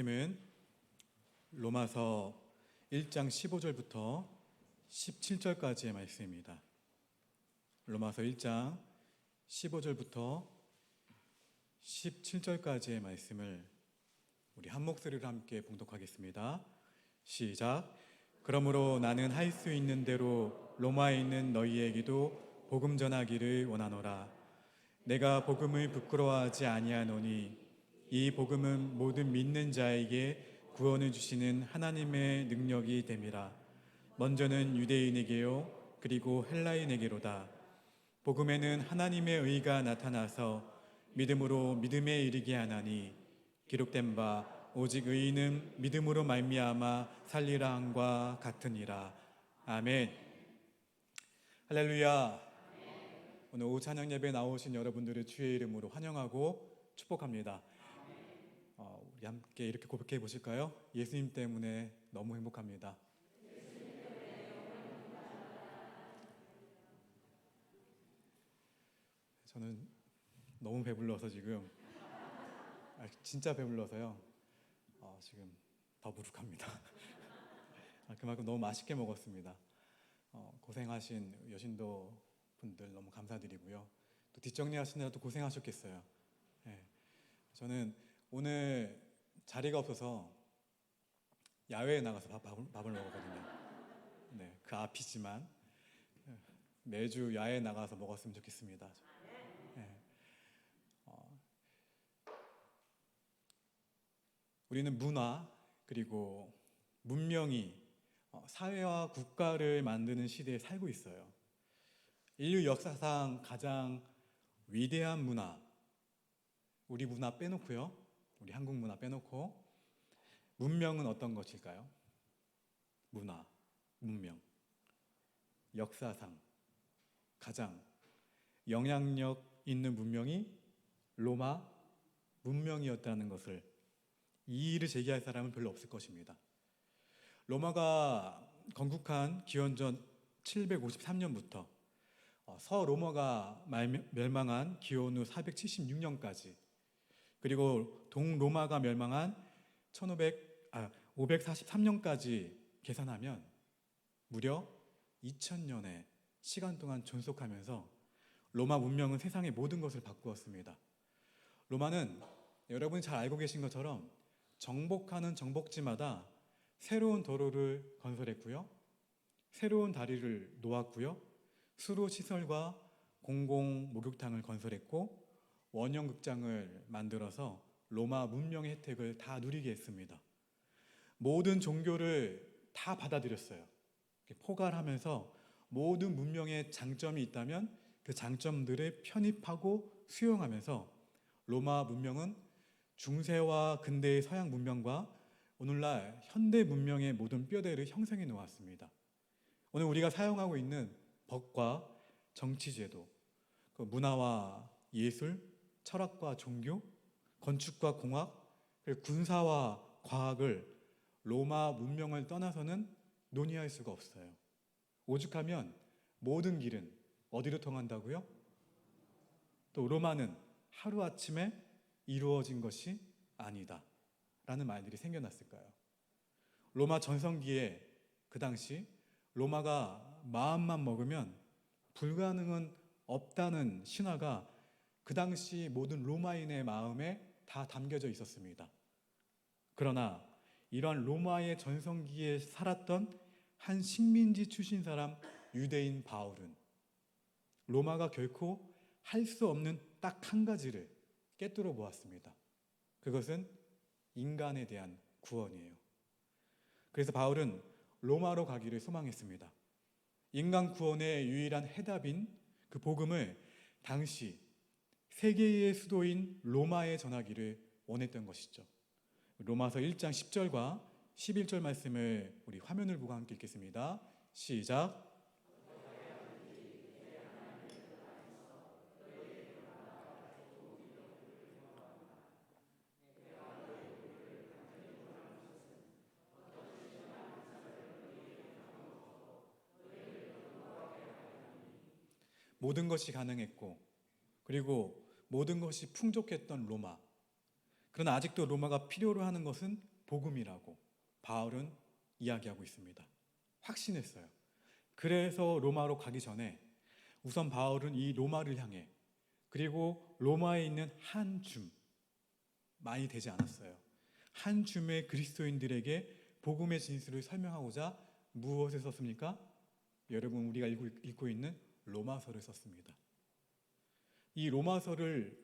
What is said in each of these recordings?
말씀은 로마서 1장 15절부터 17절까지의 말씀입니다. 로마서 1장 15절부터 17절까지의 말씀을 우리 한 목소리로 함께 봉독하겠습니다. 시작. 그러므로 나는 할 수 있는 대로 로마에 있는 너희에게도 복음 전하기를 원하노라. 내가 복음을 부끄러워하지 아니하노니 이 복음은 모든 믿는 자에게 구원을 주시는 하나님의 능력이 됨이라. 먼저는 유대인에게요 그리고 헬라인에게로다. 복음에는 하나님의 의가 나타나서 믿음으로 믿음에 이르게 하나니 기록된 바 오직 의인은 믿음으로 말미암아 살리라 함과 같으니라. 아멘. 할렐루야. 오늘 오후 찬양 예배 나오신 여러분들을 주의 이름으로 환영하고 축복합니다. 어, 우리 함께 이렇게 고백해 보실까요? 예수님 때문에 너무 행복합니다. 저는 너무 배불러서 지금 아, 진짜 배불러서요. 어, 지금 더부룩합니다. 아, 그만큼 너무 맛있게 먹었습니다. 어, 고생하신 여신도 분들 너무 감사드리고요. 또 뒷정리 하시느라 또 고생하셨겠어요. 예. 저는 오늘 자리가 없어서 야외에 나가서 밥, 밥을, 밥을 먹었거든요. 네, 그 앞이지만 예, 매주 야외에 나가서 먹었으면 좋겠습니다. 예. 어, 우리는 문화 그리고 문명이 어, 사회와 국가를 만드는 시대에 살고 있어요. 인류 역사상 가장 위대한 문화, 우리 문화 빼놓고요. 우리 한국 문화 빼놓고 문명은 어떤 것일까요? 문화, 문명. 역사상 가장 영향력 있는 문명이 로마 문명이었다는 것을 이의를 제기할 사람은 별로 없을 것입니다. 로마가 건국한 기원전 753년부터 어, 서로마가 멸망한 기원 후 476년까지 그리고 동로마가 멸망한 1500, 아, 543년까지 계산하면 무려 2000년의 시간 동안 존속하면서 로마 문명은 세상의 모든 것을 바꾸었습니다. 로마는 여러분이 잘 알고 계신 것처럼 정복하는 정복지마다 새로운 도로를 건설했고요. 새로운 다리를 놓았고요. 수로 시설과 공공 목욕탕을 건설했고 원형 극장을 만들어서 로마 문명의 혜택을 다 누리게 했습니다. 모든 종교를 다 받아들였어요. 포괄하면서 모든 문명의 장점이 있다면 그 장점들을 편입하고 수용하면서 로마 문명은 중세와 근대의 서양 문명과 오늘날 현대 문명의 모든 뼈대를 형성해 놓았습니다. 오늘 우리가 사용하고 있는 법과 정치제도, 그 문화와 예술, 철학과 종교, 건축과 공학, 군사와 과학을 로마 문명을 떠나서는 논의할 수가 없어요. 오죽하면 모든 길은 어디로 통한다고요? 또 로마는 하루아침에 이루어진 것이 아니다. 라는 말들이 생겨났을까요? 로마 전성기에 그 당시 로마가 마음만 먹으면 불가능은 없다는 신화가 그 당시 모든 로마인의 마음에 다 담겨져 있었습니다. 그러나 이러한 로마의 전성기에 살았던 한 식민지 출신 사람 유대인 바울은 로마가 결코 할 수 없는 딱 한 가지를 깨뜨려 보았습니다. 그것은 인간에 대한 구원이에요. 그래서 바울은 로마로 가기를 소망했습니다. 인간 구원의 유일한 해답인 그 복음을 당시 세계의 수도인 로마에 전하기를 원했던 것이죠. 로마서 1장 10절과 11절 말씀을 우리 화면을 보고 함께 읽겠습니다. 시작. 모든 것이 가능했고 그리고 모든 것이 풍족했던 로마. 그러나 아직도 로마가 필요로 하는 것은 복음이라고 바울은 이야기하고 있습니다. 확신했어요. 그래서 로마로 가기 전에 우선 바울은 이 로마를 향해 그리고 로마에 있는 한 줌, 많이 되지 않았어요. 한 줌의 그리스도인들에게 복음의 진술을 설명하고자 무엇을 썼습니까? 여러분 우리가 읽고 있는 로마서를 썼습니다. 이 로마서를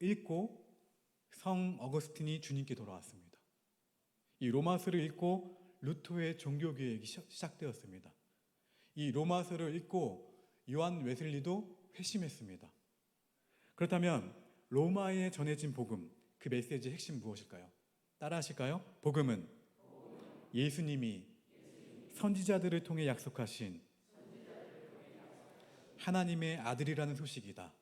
읽고 성 어거스틴이 주님께 돌아왔습니다. 이 로마서를 읽고 루터의 종교 개혁이 시작되었습니다. 이 로마서를 읽고 요한 웨슬리도 회심했습니다. 그렇다면 로마에 전해진 복음, 그 메시지의 핵심 무엇일까요? 따라하실까요? 복음은 예수님이 선지자들을 통해 약속하신 하나님의 아들이라는 소식이다.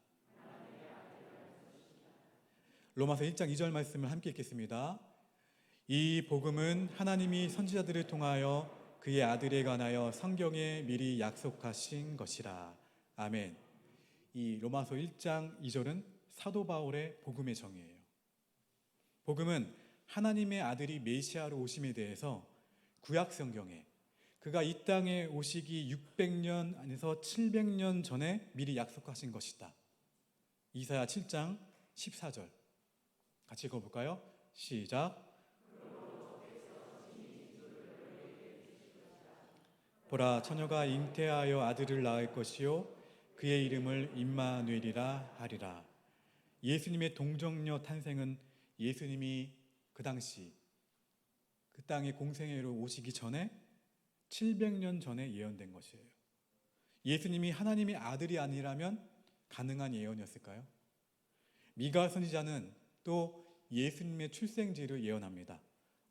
로마서 1장 2절 말씀을 함께 읽겠습니다. 이 복음은 하나님이 선지자들을 통하여 그의 아들에 관하여 성경에 미리 약속하신 것이라. 아멘. 이 로마서 1장 2절은 사도 바울의 복음의 정의예요. 복음은 하나님의 아들이 메시아로 오심에 대해서 구약 성경에 그가 이 땅에 오시기 600년 안에서 700년 전에 미리 약속하신 것이다. 이사야 7장 14절. 같이 읽어 볼까요? 시작. 보라 처녀가 잉태하여 아들을 낳을 것이요 그의 이름을 임마누엘이라 하리라. 예수님의 동정녀 탄생은 예수님이 그 당시 그 땅에 공생애로 오시기 전에 700년 전에 예언된 것이에요. 예수님이 하나님의 아들이 아니라면 가능한 예언이었을까요? 미가 선지자는 또 예수님의 출생지를 예언합니다.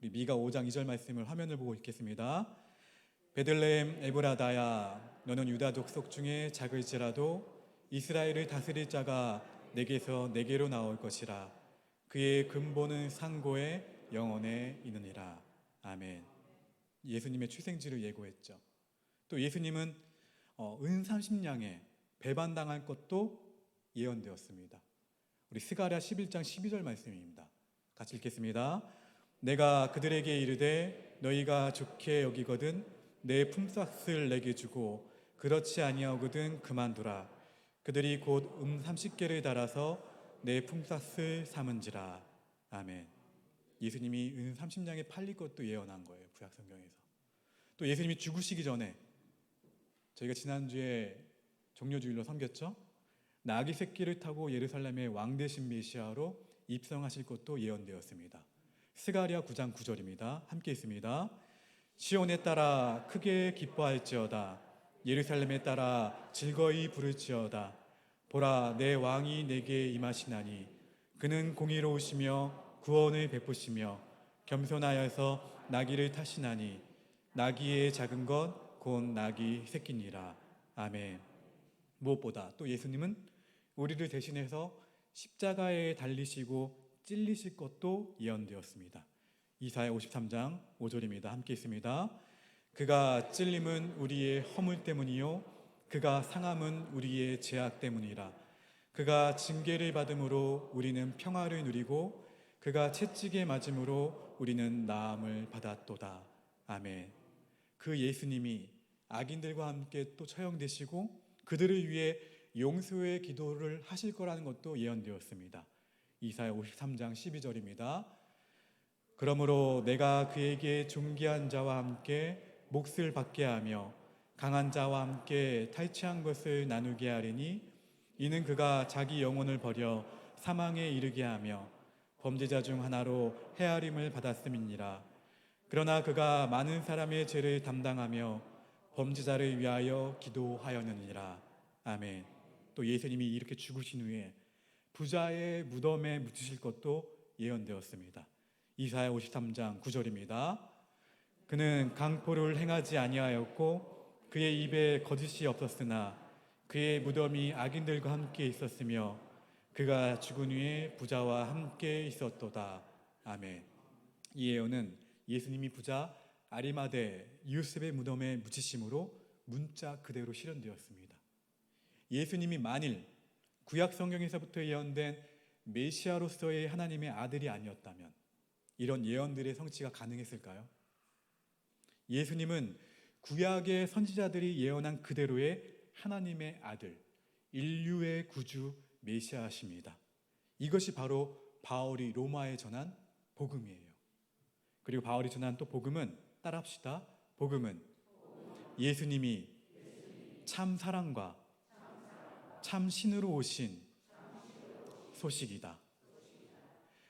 우리 미가 5장 2절 말씀을 화면을 보고 읽겠습니다. 베들레헴 에브라다야 너는 유다 족속 중에 작을지라도 이스라엘을 다스릴 자가 내게서 내게로 나올 것이라. 그의 근본은 상고에 영원에 있느니라. 아멘. 예수님의 출생지를 예고했죠. 또 예수님은 어, 은 30냥에 배반당할 것도 예언되었습니다 우리 스가랴 11장 12절 말씀입니다. 같이 읽겠습니다. 내가 그들에게 이르되 너희가 좋게 여기거든 내 품삯을 내게 주고 그렇지 아니하거든 그만두라. 그들이 곧 음 30개를 달아서 내 품삯을 삼은지라. 아멘. 예수님이 은 30냥에 팔릴 것도 예언한 거예요 구약 성경에서. 또 예수님이 죽으시기 전에 저희가 지난주에 종료주일로 섬겼죠 나귀 새끼를 타고 예루살렘의 왕 대신 메시아로 입성하실 것도 예언되었습니다. 스가리아 9장 9절입니다. 함께 있습니다. 시온에 따라 크게 기뻐할지어다. 예루살렘에 따라 즐거이 부를지어다. 보라 내 왕이 내게 임하시나니 그는 공의로우시며 구원을 베푸시며 겸손하여서 나귀를 타시나니 나귀의 작은 것 곧 나귀 새끼니라. 아멘 무엇보다 또 예수님은 우리를 대신해서 십자가에 달리시고 찔리실 것도 예언되었습니다 이사야 53장 5절입니다. 함께 있습니다. 그가 찔림은 우리의 허물 때문이요 그가 상함은 우리의 죄악 때문이라 그가 징계를 받음으로 우리는 평화를 누리고 그가 채찍에 맞음으로 우리는 나음을 받았도다. 아멘. 그 예수님이 악인들과 함께 또 처형되시고 그들을 위해 용서의 기도를 하실 거라는 것도 예언되었습니다. 이사야 53장 12절입니다. 그러므로 내가 그에게 존귀한 자와 함께 몫을 받게 하며 강한 자와 함께 탈취한 것을 나누게 하리니 이는 그가 자기 영혼을 버려 사망에 이르게 하며 범죄자 중 하나로 헤아림을 받았음이니라. 그러나 그가 많은 사람의 죄를 담당하며 범죄자를 위하여 기도하였느니라. 아멘. 또 예수님이 이렇게 죽으신 후에 부자의 무덤에 묻히실 것도 예언되었습니다. 이사야 53장 9절입니다. 그는 강포를 행하지 아니하였고 그의 입에 거짓이 없었으나 그의 무덤이 악인들과 함께 있었으며 그가 죽은 후에 부자와 함께 있었도다. 아멘. 이 예언은 예수님이 부자 아리마대 유셉의 무덤에 묻히심으로 문자 그대로 실현되었습니다. 예수님이 만일 구약 성경에서부터 예언된 메시아로서의 하나님의 아들이 아니었다면 이런 예언들의 성취가 가능했을까요? 예수님은 구약의 선지자들이 예언한 그대로의 하나님의 아들, 인류의 구주 메시아십니다. 이것이 바로 바울이 로마에 전한 복음이에요. 그리고 바울이 전한 또 복음은 따라합시다. 복음은 예수님이 참 사랑과 참 신으로 오신 소식이다.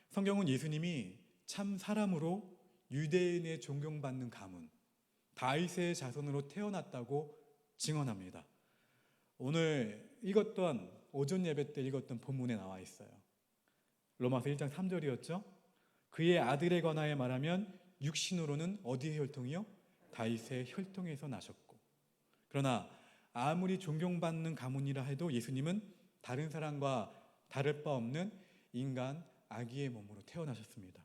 성경은 예수님이 참 사람으로 유대인의 존경받는 가문 다윗의 자손으로 태어났다고 증언합니다. 오늘 읽었던 오전 예배 때 읽었던 본문에 나와 있어요. 로마서 1장 3절이었죠. 그의 아들에 관하여 말하면 육신으로는 어디의 혈통이요? 다윗의 혈통에서 나셨고. 그러나 아무리 존경받는 가문이라 해도 예수님은 다른 사람과 다를 바 없는 인간 아기의 몸으로 태어나셨습니다.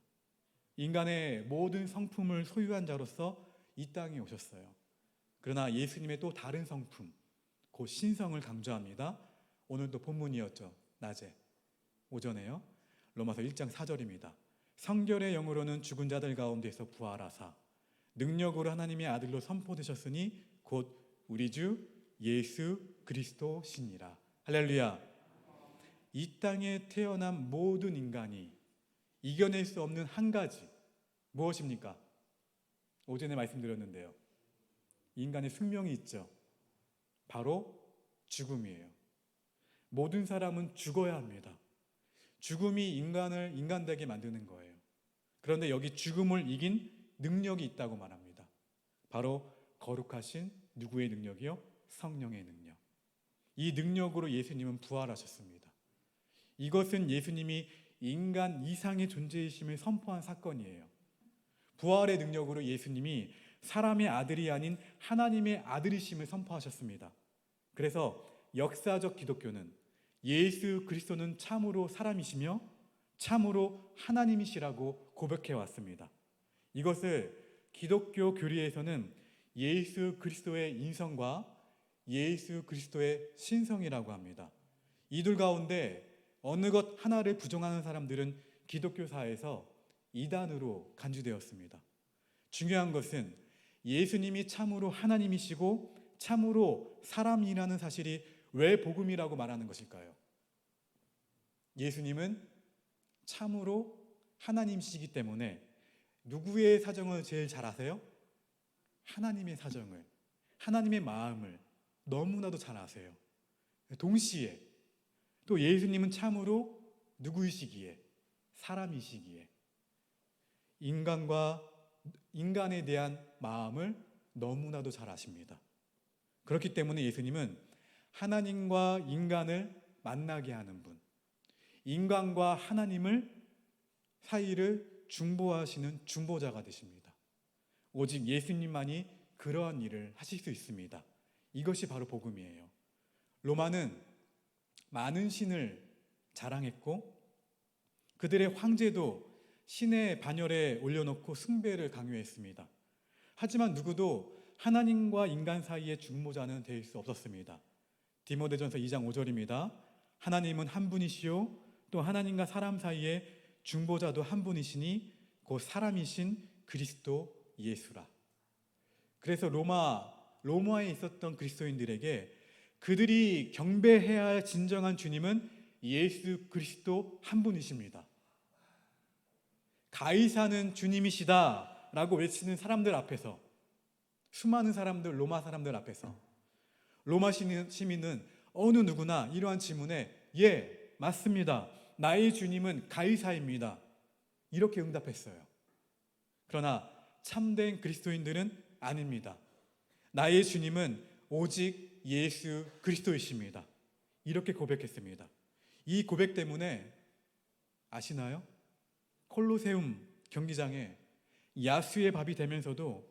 인간의 모든 성품을 소유한 자로서 이 땅에 오셨어요. 그러나 예수님의 또 다른 성품, 곧 신성을 강조합니다. 오늘도 본문이었죠. 낮에. 오전에요. 로마서 1장 4절입니다. 성결의 영으로는 죽은 자들 가운데서 부활하사 능력으로 하나님의 아들로 선포되셨으니 곧 우리 주 예수 그리스도시니라. 할렐루야. 이 땅에 태어난 모든 인간이 이겨낼 수 없는 한 가지 무엇입니까? 오전에 말씀드렸는데요. 인간의 숙명이 있죠. 바로 죽음이에요. 모든 사람은 죽어야 합니다. 죽음이 인간을 인간되게 만드는 거예요. 그런데 여기 죽음을 이긴 능력이 있다고 말합니다. 바로 거룩하신 누구의 능력이요? 성령의 능력. 이 능력으로 예수님은 부활하셨습니다. 이것은 예수님이 인간 이상의 존재이심을 선포한 사건이에요. 부활의 능력으로 예수님이 사람의 아들이 아닌 하나님의 아들이심을 선포하셨습니다. 그래서 역사적 기독교는 예수 그리스도는 참으로 사람이시며 참으로 하나님이시라고 고백해 왔습니다. 이것을 기독교 교리에서는 예수 그리스도의 인성과 예수 그리스도의 신성이라고 합니다. 이 둘 가운데 어느 것 하나를 부정하는 사람들은 기독교사에서 이단으로 간주되었습니다. 중요한 것은 예수님이 참으로 하나님이시고 참으로 사람이라는 사실이 왜 복음이라고 말하는 것일까요? 예수님은 참으로 하나님이시기 때문에 누구의 사정을 제일 잘 아세요? 하나님의 사정을, 하나님의 마음을 너무나도 잘 아세요. 동시에 또 예수님은 참으로 누구이시기에 사람이시기에 인간과 인간에 대한 마음을 너무나도 잘 아십니다. 그렇기 때문에 예수님은 하나님과 인간을 만나게 하는 분, 인간과 하나님을 사이를 중보하시는 중보자가 되십니다. 오직 예수님만이 그러한 일을 하실 수 있습니다. 이것이 바로 복음이에요. 로마는 많은 신을 자랑했고 그들의 황제도 신의 반열에 올려놓고 숭배를 강요했습니다. 하지만 누구도 하나님과 인간 사이의 중보자는 될 수 없었습니다. 디모데전서 2장 5절입니다. 하나님은 한 분이시요 또 하나님과 사람 사이의 중보자도 한 분이시니 곧 사람이신 그리스도 예수라. 그래서 로마 로마에 있었던 그리스도인들에게 그들이 경배해야 할 진정한 주님은 예수 그리스도 한 분이십니다. 가이사는 주님이시다라고 외치는 사람들 앞에서 수많은 사람들 로마 사람들 앞에서 로마 시민은 어느 누구나 이러한 질문에 예 맞습니다 나의 주님은 가이사입니다 이렇게 응답했어요. 그러나 참된 그리스도인들은 아닙니다. 나의 주님은 오직 예수 그리스도이십니다. 이렇게 고백했습니다. 이 고백 때문에 아시나요? 콜로세움 경기장에 야수의 밥이 되면서도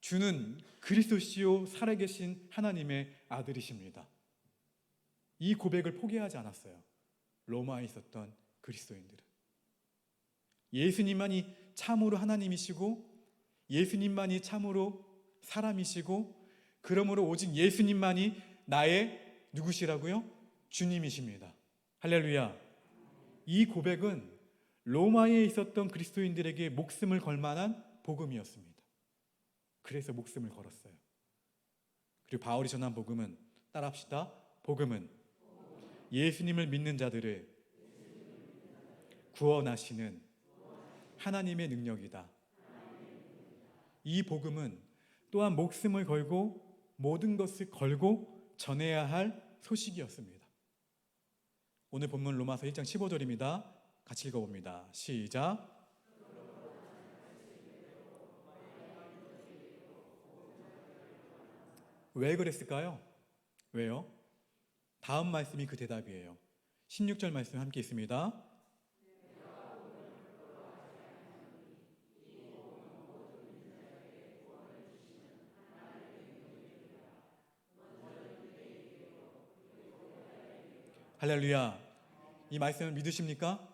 주는 그리스도시요 살아계신 하나님의 아들이십니다. 이 고백을 포기하지 않았어요. 로마에 있었던 그리스도인들은. 예수님만이 참으로 하나님이시고 예수님만이 참으로 사람이시고 그러므로 오직 예수님만이 나의 누구시라고요? 주님이십니다. 할렐루야. 이 고백은 로마에 있었던 그리스도인들에게 목숨을 걸 만한 복음이었습니다. 그래서 목숨을 걸었어요. 그리고 바울이 전한 복음은 따라합시다. 복음은 예수님을 믿는 자들을 구원하시는 하나님의 능력이다. 이 복음은 또한 목숨을 걸고 모든 것을 걸고 전해야 할 소식이었습니다. 오늘 본문 로마서 1장 15절입니다. 같이 읽어봅니다. 시작. 왜 그랬을까요? 왜요? 다음 말씀이 그 대답이에요. 16절 말씀 함께 있습니다. 할렐루야. 이 말씀을 믿으십니까?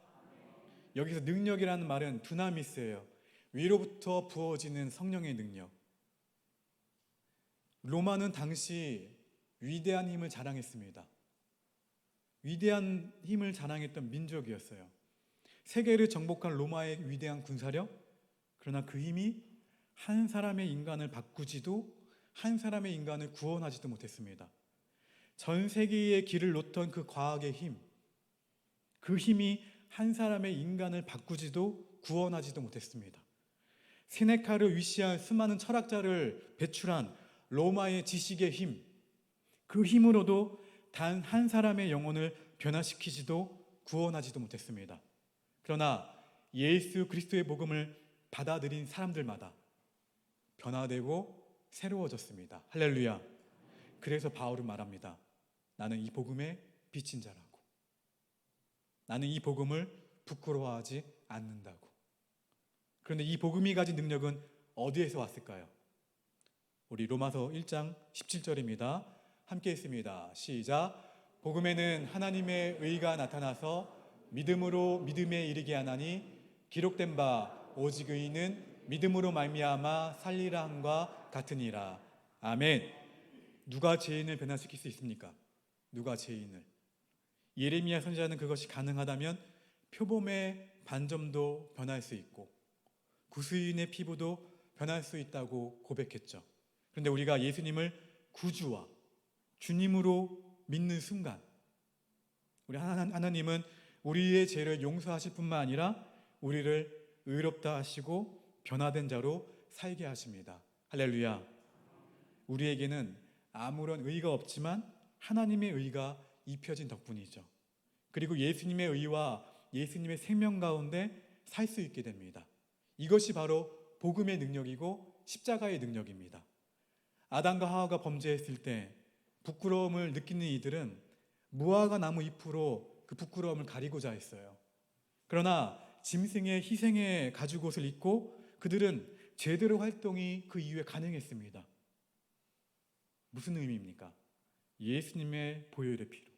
여기서 능력이라는 말은 두나미스예요. 위로부터 부어지는 성령의 능력. 로마는 당시 위대한 힘을 자랑했습니다. 위대한 힘을 자랑했던 민족이었어요. 세계를 정복한 로마의 위대한 군사력, 그러나 그 힘이 한 사람의 인간을 바꾸지도 한 사람의 인간을 구원하지도 못했습니다. 전 세계의 길을 놓던 그 과학의 힘, 그 힘이 한 사람의 인간을 바꾸지도 구원하지도 못했습니다. 세네카를 위시한 수많은 철학자를 배출한 로마의 지식의 힘, 그 힘으로도 단 한 사람의 영혼을 변화시키지도 구원하지도 못했습니다. 그러나 예수 그리스도의 복음을 받아들인 사람들마다 변화되고 새로워졌습니다. 할렐루야. 그래서 바울은 말합니다. 나는 이 복음의 빛인 자라고. 나는 이 복음을 부끄러워하지 않는다고. 그런데 이 복음이 가진 능력은 어디에서 왔을까요? 우리 로마서 1장 17절입니다. 함께 있습니다. 시작. 복음에는 하나님의 의가 나타나서 믿음으로 믿음에 이르게 하나니 기록된 바 오직 의인은 믿음으로 말미암아 살리라 함과 같으니라. 아멘. 누가 죄인을 변화시킬 수 있습니까? 누가 죄인을? 예레미야 선지자는 그것이 가능하다면 표범의 반점도 변할 수 있고 구수인의 피부도 변할 수 있다고 고백했죠. 그런데 우리가 예수님을 구주와 주님으로 믿는 순간 우리 하나님은 우리의 죄를 용서하실 뿐만 아니라 우리를 의롭다 하시고 변화된 자로 살게 하십니다. 할렐루야. 우리에게는 아무런 의가 없지만 하나님의 의가 입혀진 덕분이죠. 그리고 예수님의 의와 예수님의 생명 가운데 살 수 있게 됩니다. 이것이 바로 복음의 능력이고 십자가의 능력입니다. 아담과 하와가 범죄했을 때 부끄러움을 느끼는 이들은 무화과 나무 잎으로 그 부끄러움을 가리고자 했어요. 그러나 짐승의 희생의 가죽 옷을 입고 그들은 제대로 활동이 그 이후에 가능했습니다. 무슨 의미입니까? 예수님의 보혈의 피로,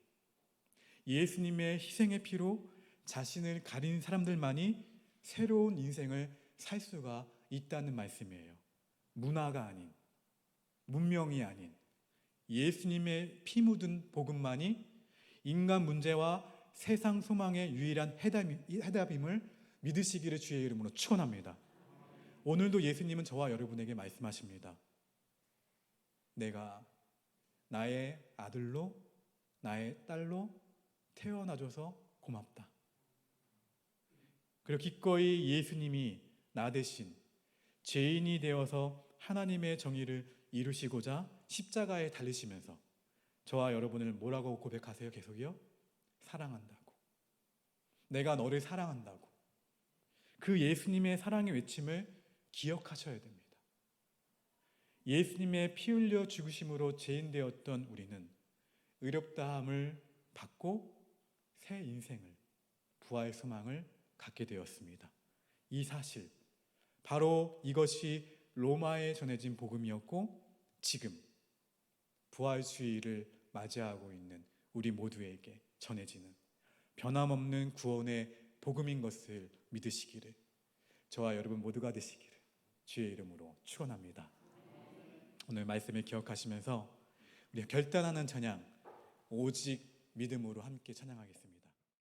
예수님의 희생의 피로 자신을 가린 사람들만이 새로운 인생을 살 수가 있다는 말씀이에요. 문화가 아닌, 문명이 아닌, 예수님의 피 묻은 복음만이 인간 문제와 세상 소망의 유일한 해답임을 믿으시기를 주의 이름으로 축원합니다. 오늘도 예수님은 저와 여러분에게 말씀하십니다. 내가 나의 아들로 나의 딸로 태어나줘서 고맙다. 그리고 기꺼이 예수님이 나 대신 죄인이 되어서 하나님의 정의를 이루시고자 십자가에 달리시면서 저와 여러분을 뭐라고 고백하세요? 계속이요? 사랑한다고. 내가 너를 사랑한다고. 그 예수님의 사랑의 외침을 기억하셔야 됩니다. 예수님의 피 흘려 죽으심으로 죄인 되었던 우리는 의롭다함을 받고 새 인생을 부활 소망을 갖게 되었습니다. 이 사실 바로 이것이 로마에 전해진 복음이었고 지금 부활주의를 맞이하고 있는 우리 모두에게 전해지는 변함없는 구원의 복음인 것을 믿으시기를 저와 여러분 모두가 되시기를 주의 이름으로 축원합니다. 오늘 말씀을 기억하시면서 우리가 결단하는 찬양 오직 믿음으로 함께 찬양하겠습니다.